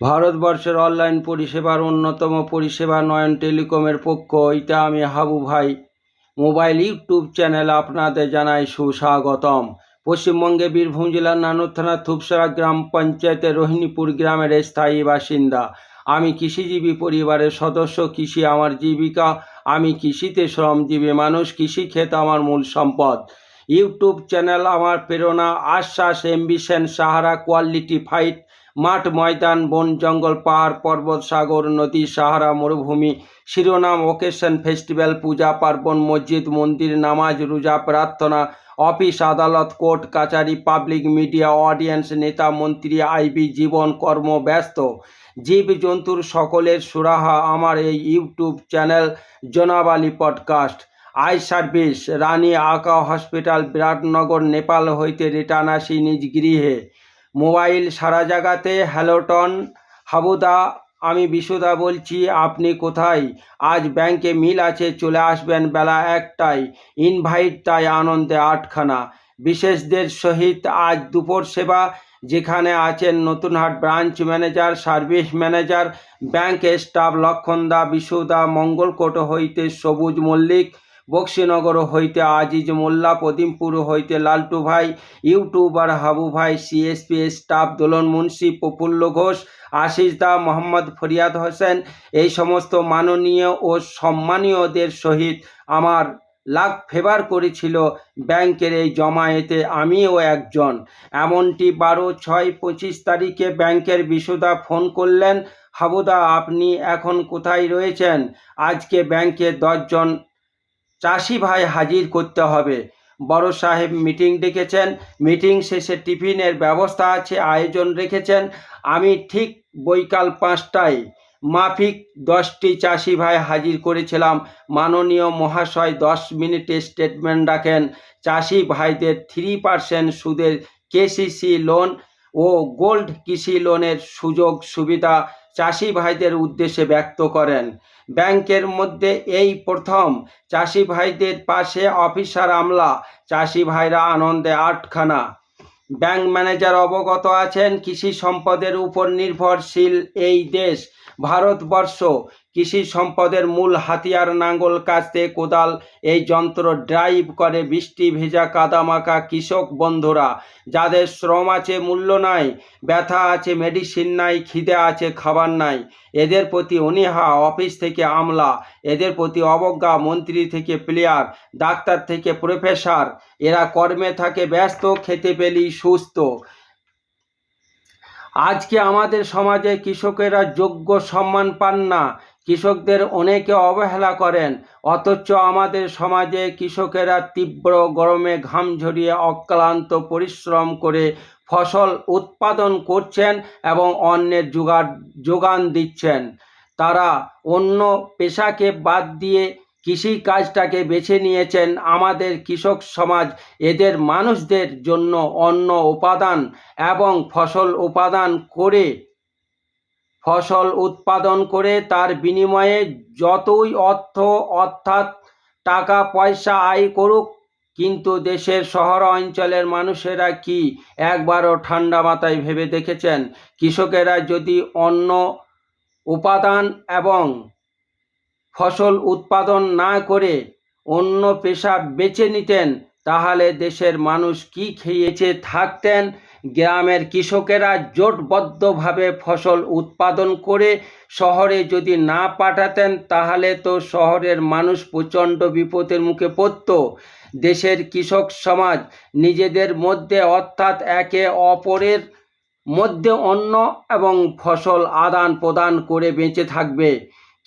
ভারতবর্ষের অনলাইন পরিষেবার অন্যতম পরিষেবা নয়ন টেলিকমের পক্ষ হইতে আমি হাবু ভাই। মোবাইল, ইউটিউব চ্যানেল আপনাদের জানাই সুস্বাগতম। পশ্চিমবঙ্গে বীরভূম জেলার নানুর থানা থুপসরা গ্রাম পঞ্চায়েতের রোহিণীপুর গ্রামের স্থায়ী বাসিন্দা। আমি কৃষিজীবী পরিবারের সদস্য, কৃষি আমার জীবিকা, আমি কৃষিতে শ্রমজীবী মানুষ, কৃষি ক্ষেত আমার মূল সম্পদ। ইউটিউব চ্যানেল আমার প্রেরণা, আশ্বাস এম্বিশন সাহারা, কোয়ালিটি ফাইট মাঠ, ময়দান, বন, জঙ্গল, পাহাড়, পর্বত, সাগর, নদী, সাহারা, মরুভূমি, শিরোনাম, ওকেশন, ফেস্টিভ্যাল, পূজা পার্বণ, মসজিদ, মন্দির, নামাজ, রোজা, প্রার্থনা, অফিস, আদালত, কোর্ট, কাচারি, পাবলিক মিডিয়া, অডিয়েন্স, নেতা, মন্ত্রী, আইবি, জীবন, কর্ম, ব্যস্ত। জীব জন্তুর সকলের সুরাহা আমার এই YouTube channel Jonabali podcast. Eye service, Rani আকা হসপিটাল, বিরাটনগর, নেপাল হইতে রিটার্ন আসি নিজ গৃহে। মোবাইল সারা জায়গাতে হ্যালোটন হাবুদা, আমি বিশুদা বলছি, আপনি কোথায়? আজ ব্যাংকে মিল আছে, চলে আসবেন বেলা একটায়, ইনভাইট তাই আনন্দে আটখানা। বিশেষদের সহিত আজ দুপুর সেবা, যেখানে আছেন Natunhat branch manager, service manager bank staff লক্ষণদা বিশুদা, মঙ্গলকোট হইতে সবুজ মল্লিক বক্সিনগর হইতে আজিজ মোল্লা, পদিমপুর হইতে লালটু ভাই, ইউটিউবার হাবু ভাই, সিএসপি স্টাফ দোলন মুন্সি, প্রফুল্ল ঘোষ, আশিস দা, মোহাম্মদ ফরিয়াদ হোসেন, এই সমস্ত মাননীয় ও সম্মানীয়দের সহিত আমার লাখ ফেভার করেছিল ব্যাংকের এই জমায়েতে আমিও একজন। এমনটি বারো ছয় পঁচিশ তারিখে ব্যাংকের বিশুদা ফোন করলেন, হাবুদা আপনি এখন কোথায় রয়েছেন? আজকে ব্যাংকে দশজন চাষি ভাই হাজির করতে হবে। বড় সাহেব মিটিং ডেকেছেন। মিটিং শেষে টিফিনের ব্যবস্থা আছে, আয়োজন রেখেছেন। আমি ঠিক বৈকাল পাঁচটায় মাফিক দশটি চাষি ভাই হাজির করেছিলাম। মাননীয় মহাশয় দশ মিনিটে স্টেটমেন্ট রাখেন। চাষি ভাইদের থ্রি পার্সেন্ট সুদের কেসিসি লোন ও গোল্ড কৃষি লোনের সুযোগ সুবিধা চাষি ভাইদের উদ্দেশ্যে ব্যক্ত করেন। ব্যাংকের মধ্যে এই প্রথম চাষি ভাইদের পাশে অফিসার আমলা, চাষি ভাইরা আনন্দে আটখানা। ব্যাংক ম্যানেজার অবগত আছেন, কৃষি সম্পদের উপর নির্ভরশীল এই দেশ, ভারতবর্ষ কৃষি সম্পদের মূল হাতিয়ার নাঙ্গল কাস্তে কোদাল। এই যন্ত্র ড্রাইভ করে বৃষ্টি ভেজা কাদামাকা কৃষক বন্ধুরা। যাদের শ্রম আছে, মূল্য নাই, ব্যথা আছে মেডিসিন নাই, খিদে আছে, খাবার নাই। এদের প্রতি অনীহা, অফিস থেকে আমলা। এদের প্রতি অবজ্ঞা, মন্ত্রী থেকে প্লেয়ার ডাক্তার থেকে প্রফেসর এরা কর্মে থাকে, ব্যস্ত, খেতে পেলি সুস্থ। আজকে আমাদের সমাজে কৃষকেরা যোগ্য সম্মান পান না। কৃষকদের অনেকে অবহেলা করেন, অথচ আমাদের সমাজে কৃষকেরা তীব্র গরমে ঘাম ঝরিয়ে অক্লান্ত পরিশ্রম করে ফসল উৎপাদন করছেন এবং অন্যের যোগান যোগান দিচ্ছেন। তারা অন্য পেশাকে বাদ দিয়ে কৃষি কাজটাকে বেছে নিয়েছেন। আমাদের কৃষক সমাজ এদের মানুষদের জন্য অন্য উপাদান এবং ফসল উপাদান করে ফসল উৎপাদন করে তার বিনিময়ে যতই অর্থ অর্থাৎ টাকা, পয়সা আয় করুক, কিন্তু দেশের শহর অঞ্চলের মানুষেরা কি একবারও ঠান্ডা মাথায় ভেবে দেখেছেন? কৃষকেরা যদি অন্য উপাদান এবং ফসল উৎপাদন না করে অন্য পেশা বেছে নিতেন তাহলে দেশের মানুষ কি খেয়েছে থাকতেন? গ্রামের কৃষকেরা জোটবদ্ধভাবে ফসল উৎপাদন করে শহরে যদি না পাঠাতেন, তাহলে তো শহরের মানুষ প্রচণ্ড বিপদের মুখে পড়ত। দেশের কৃষক সমাজ নিজেদের মধ্যে অর্থাৎ একে অপরের মধ্যে অন্ন এবং ফসল আদান প্রদান করে বেঁচে থাকবে।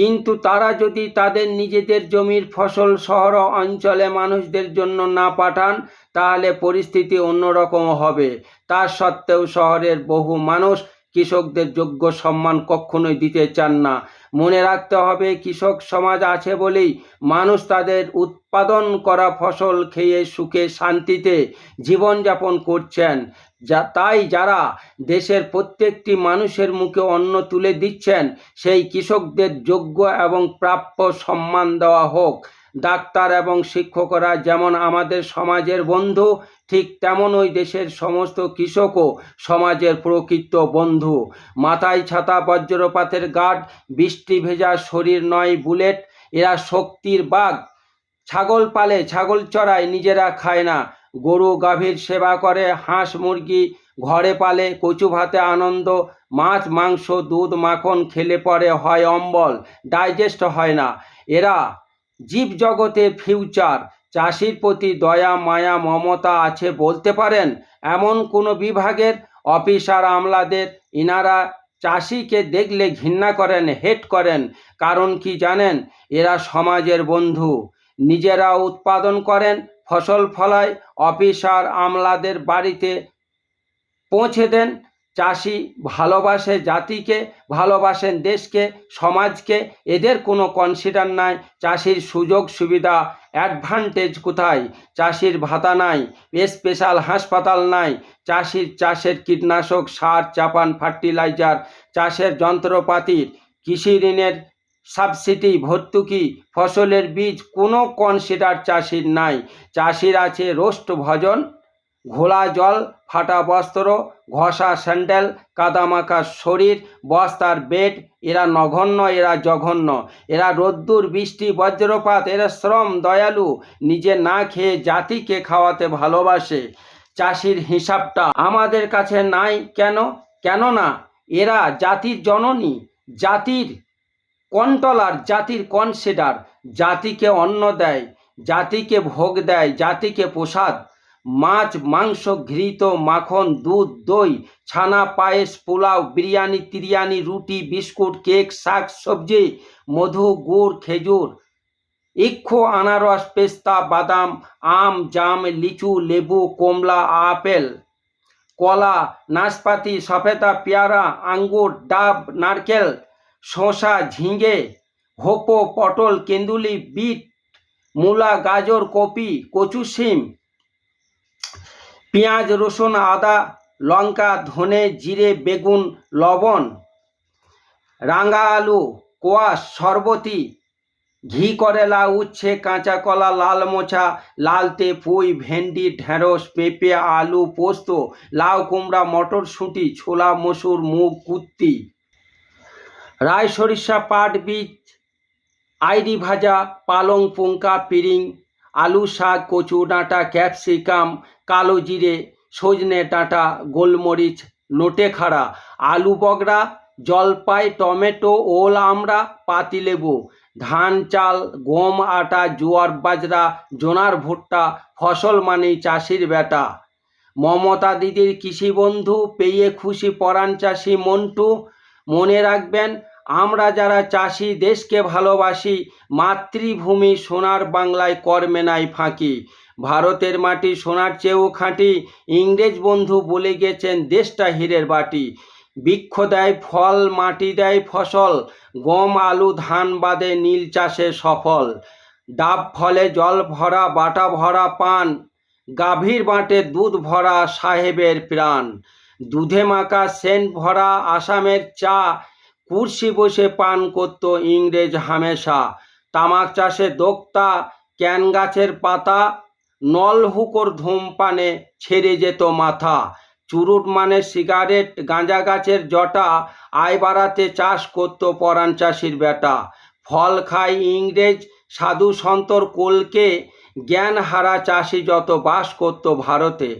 কিন্তু তারা যদি তাদের নিজেদের জমির ফসল শহর অঞ্চলে মানুষদের জন্য না পাঠান, তাহলে পরিস্থিতি অন্যরকম হবে। তা সত্ত্বেও শহরের বহু মানুষ কৃষকদের যোগ্য সম্মান কখনোই দিতে চান না। মনে রাখতে হবে, কৃষক সমাজ আছে বলেই মানুষ তাদের উৎপাদন করা ফসল খেয়ে সুখে শান্তিতে জীবনযাপন করছেন। যা, তাই যারা দেশের প্রত্যেকটি মানুষের মুখে অন্ন তুলে দিচ্ছেন, সেই কৃষকদের যোগ্য এবং প্রাপ্য সম্মান দেওয়া হোক। ডাক্তার এবং শিক্ষকরা যেমন আমাদের সমাজের বন্ধু, ঠিক তেমনই দেশের সমস্ত কৃষকও সমাজের প্রকৃত বন্ধু। মাথায় ছাতা, বজ্রপাতের গার্ড বৃষ্টি ভেজা শরীর নয় বুলেট, এরা শক্তির বাঘ। ছাগল পালে ছাগল চড়ায় নিজেরা খায় না। গরু গাভীর সেবা করে, হাঁস মুরগি ঘরে পালে, কচু ভাতে আনন্দ, মাছ, মাংস, দুধ, মাখন খেলে পরে হয় অম্বল, ডাইজেস্ট হয় না। এরা জীব জগতে ফিউচার চাষির প্রতি দয়া, মায়া, মমতা আছে বলতে পারেন? এমন কোনো বিভাগের অফিসার, আমলাদের, ইনারা চাষিকে দেখলে ঘৃণা করেন হেট করেন। কারণ কি জানেন? এরা সমাজের বন্ধু। নিজেরা উৎপাদন করেন, ফসল ফলায়, অফিসার, আমলাদের বাড়িতে পৌঁছে দেন চাষি ভালোবাসে জাতিকে, ভালোবাসেন দেশকে, সমাজকে, এদের কোনো কনসিডার নাই। চাষির সুযোগ সুবিধা অ্যাডভান্টেজ কোথায়? চাষির ভাতা নাই স্পেশাল হাসপাতাল নাই, চাষির চাষের কীটনাশক, সার, চাপান ফার্টিলাইজার চাষের যন্ত্রপাতির কৃষি ঋণের সাবসিডি ভর্তুকি, ফসলের বীজ, কোনো কনসিডার চাষির নাই। চাষির আছে রোস্ট ভজন ঘোলা জল, ফাটা বস্ত্র, ঘষা স্যান্ডেল, কাদামাখা শরীর, বস্তার বেড, এরা নগণ্য, এরা জঘন্য। এরা রোদ্দুর, বৃষ্টি, বজ্রপাত, এরা শ্রম, দয়ালু। নিজে না খেয়ে জাতিকে খাওয়াতে ভালোবাসে। চাষির হিসাবটা আমাদের কাছে নাই কেন? কেননা এরা জাতির জননী, জাতির কন্ট্রোলার জাতির কনসিডার জাতিকে অন্ন দেয়, জাতিকে ভোগ দেয়, জাতিকে প্রসাদ। মাছ, মাংস, ঘৃত, মাখন, দুধ, দই, ছানা, পায়েস, পোলাও, বিরিয়ানি, তিরিয়ানি, রুটি, বিস্কুট, কেক, শাক, সবজি, মধু, গুড়, খেজুর, ইক্ষু, আনারস, পেস্তা, বাদাম, আম, জাম, লিচু, লেবু, কমলা, আপেল, কলা, নাশপাতি সফেদা পেয়ারা, আঙ্গুর, ডাব, নারকেল, শসা, ঝিঙে, হোপো, পটল, কেন্দুলি, বিট, মূলা, গাজর, কপি, কচু, শিম পেঁয়াজ, রসুন, আদা, লঙ্কা, ধনে, জিরে, বেগুন, লবণ, রাঙা আলু, কোয়াশ সরবতি ঘি, করেলা, উচ্ছে, কাঁচা কলা, লাল মোচা লালতে পুঁই ভেন্ডি, ঢেঁড়স, পেঁপে, আলু, পোস্ত, লাউ, কুমড়া, মটরশুঁটি, ছোলা, মসুর, মুগ, কুত্তি। রায় সরিষা, পাট বীজ আইডি ভাজা, পালং পুঙ্কা পিরিং আলু শাক, কচু ডাঁটা, ক্যাপসিকাম, কালো জিরে, সজনে ডাঁটা, গোলমরিচ, নোটে খাড়া, আলু বগড়া, জলপাই, টমেটো, ওল আমড়া পাতিলেবু ধান চাল, গম আটা, জোয়ার বাজরা, জোনার ভুট্টা, ফসল মানেই চাষির বেটা। মমতা দিদির কৃষি বন্ধু পেয়ে খুশি পরাণ চাষি মন্টু, মনে রাখবেন আমরা যারা চাষি, দেশকে ভালোবাসি, মাতৃভূমি সোনার বাংলায় কর্মে নাই ফাঁকি। ভারতের মাটি সোনার চেয়েও খাঁটি, ইংরেজ বন্ধু বলে গেছেন, দেশটা হীরের বাটি। বৃক্ষ দেয় ফল, মাটি দেয় ফসল, গম, আলু, ধান বাদে নীল চাষে সফল। ডাব ফলে জল ভরা, বাটা ভরা পান, গাভীর বাঁটে দুধ ভরা সাহেবের প্রাণ। দুধে মাখা সেন্ট ভরা আসামের চা কুর্সি বসে পান করত ইংরেজ হামেশা। তামাক চাষে দোক্তা, ক্যান গাছের পাতা নলহুকোর ধূমপানে ছেড়ে যেত মাথা। চুরুট মানে সিগারেট, গাঁজা গাছের জটা, আয় বাড়াতে চাষ করত পরাণ চাষির বেটা। ফল খায় ইংরেজ, সাধু সন্তর কোলকে জ্ঞান হারা চাষি যত বাস করত ভারতে।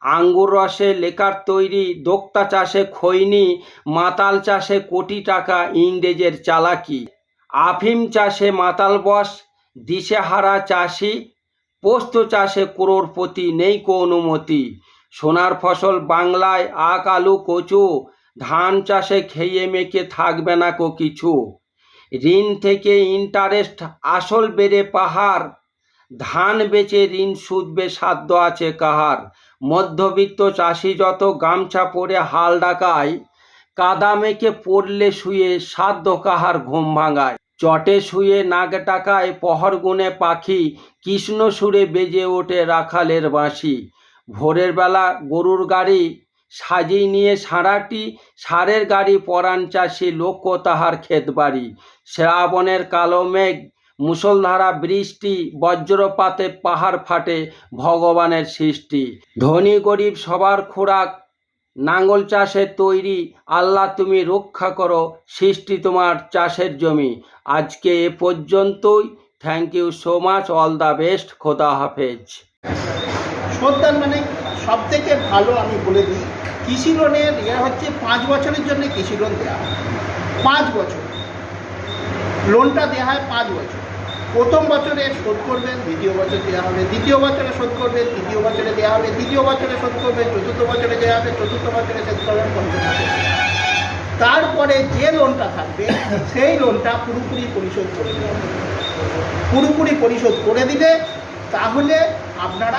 আঙ্গুর রসে লেকার তৈরি, দোক্তা চাষে খৈনি, মাতাল চাষে কোটি টাকা, ইংরেজের চালাকি। আফিম চাষে মাতাল বস, দিশেহারা চাষি, পোস্ত চাষে করোড়পতি নেই কো অনুমতি। সোনার ফসল বাংলায়, আখ, আলু, কচু, ধান চাষে খেয়ে মেখে থাকবে না কো কিছু। ঋণ থেকে ইন্টারেস্ট আসল বেড়ে পাহাড়, ধান বেচে ঋণ সুদবে সাধ্য আছে কাহার। মধ্যবিত্ত চাষি যত গামছা পরে হাল ডাকায় কাদা মেখে পড়লে শুয়ে সাধ্য কাহার ঘুম ভাঙায়। চটে শুয়ে নাগ টাকায় পহর গুনে পাখি, কৃষ্ণ সুরে বেজে ওঠে রাখালের বাঁশি। ভোরের বেলা গরুর গাড়ি সাজিয়ে নিয়ে সারাটি সারের গাড়ি পরাণ চাষি লক্ষ্য তাহার ক্ষেত বাড়ি শ্রাবণের কালো মেঘ মুষলধারা বৃষ্টি বজ্রপাতে পাহাড় ফাটে ভগবানের সৃষ্টি। ধনী গরিব সবার খোরাক নাঙ্গল চাষের তৈরি, আল্লাহ তুমি রক্ষা করো, সৃষ্টি তোমার চাষের জমি। আজকে এ পর্যন্তই। Thank you so much all the best খোদা হাফেজ। সন্তান মানে সব থেকে ভালো আমি বলে দিই, কৃষি লোনের ইয়ে হচ্ছে পাঁচ বছরের জন্য কৃষি লোন দেওয়া পাঁচ বছর। লোনটা দেওয়া হয় পাঁচ বছর। প্রথম বছরে শোধ করবেন, দ্বিতীয় বছর দেওয়া হবে, দ্বিতীয় বছরে শোধ করবেন, তৃতীয় বছরে দেওয়া হবে, তৃতীয় বছরে শোধ করবেন, চতুর্থ বছরে দেওয়া হবে, চতুর্থ বছরে শোধ করবেন, পঞ্চম তারপরে যে লোনটা থাকবে, সেই লোনটা পুরোপুরি পরিশোধ করে দেওয়া পুরোপুরি পরিশোধ করে দিলে তাহলে আপনারা